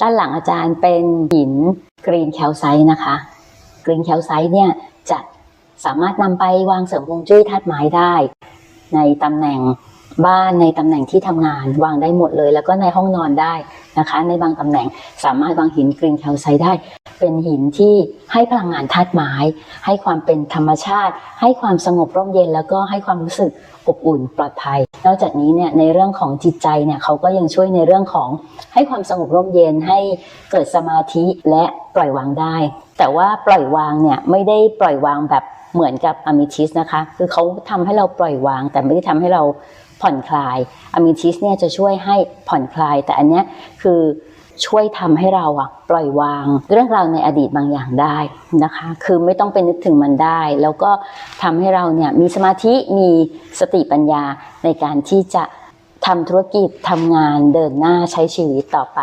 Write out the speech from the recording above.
ด้านหลังอาจารย์เป็นหินกรีนแคลไซต์นะคะ กรีนแคลไซต์เนี่ยจะสามารถนำไปวางเสริมฮวงจุ้ยธาตุไม้ได้ ในตำแหน่งบ้านในตำแหน่งที่ทำงานวางได้หมดเลย แล้วก็ในห้องนอนได้นะคะ ในบางตำแหน่งสามารถวางหินกรีนแคลไซต์ได้ เป็นหินที่ให้พลังงานธาตุไม้ ให้ความเป็นธรรมชาติ ให้ความสงบร่มเย็น แล้วก็ให้ความรู้สึกอบอุ่นปลอดภัย นอกจากนี้เนี่ยในเรื่องของจิตใจเนี่ยเขาก็ยังช่วยในเรื่องของให้ความสงบร่มเย็นให้เกิดสมาธิและ ล่อยวางได้ แต่ว่าปล่อยวางเนี่ยไม่ได้ปล่อยวางแบบเหมือนกับอะมิทิสนะคะ คือเขาทำให้เราปล่อยวาง แต่ไม่ได้ทำให้เราผ่อนคลายอะมิทิสเนี่ยจะช่วยให้ผ่อนคลาย แต่อันเนี้ยคือช่วยทำให้เราอะปล่อยวาง เรื่องราวในอดีตบางอย่างได้นะคะ คือไม่ต้องไปนึกถึงมันได้ แล้วก็ทำให้เราเนี่ยมีสมาธิมีสติปัญญาในการที่จะทำธุรกิจทำงานเดินหน้าใช้ชีวิตต่อไป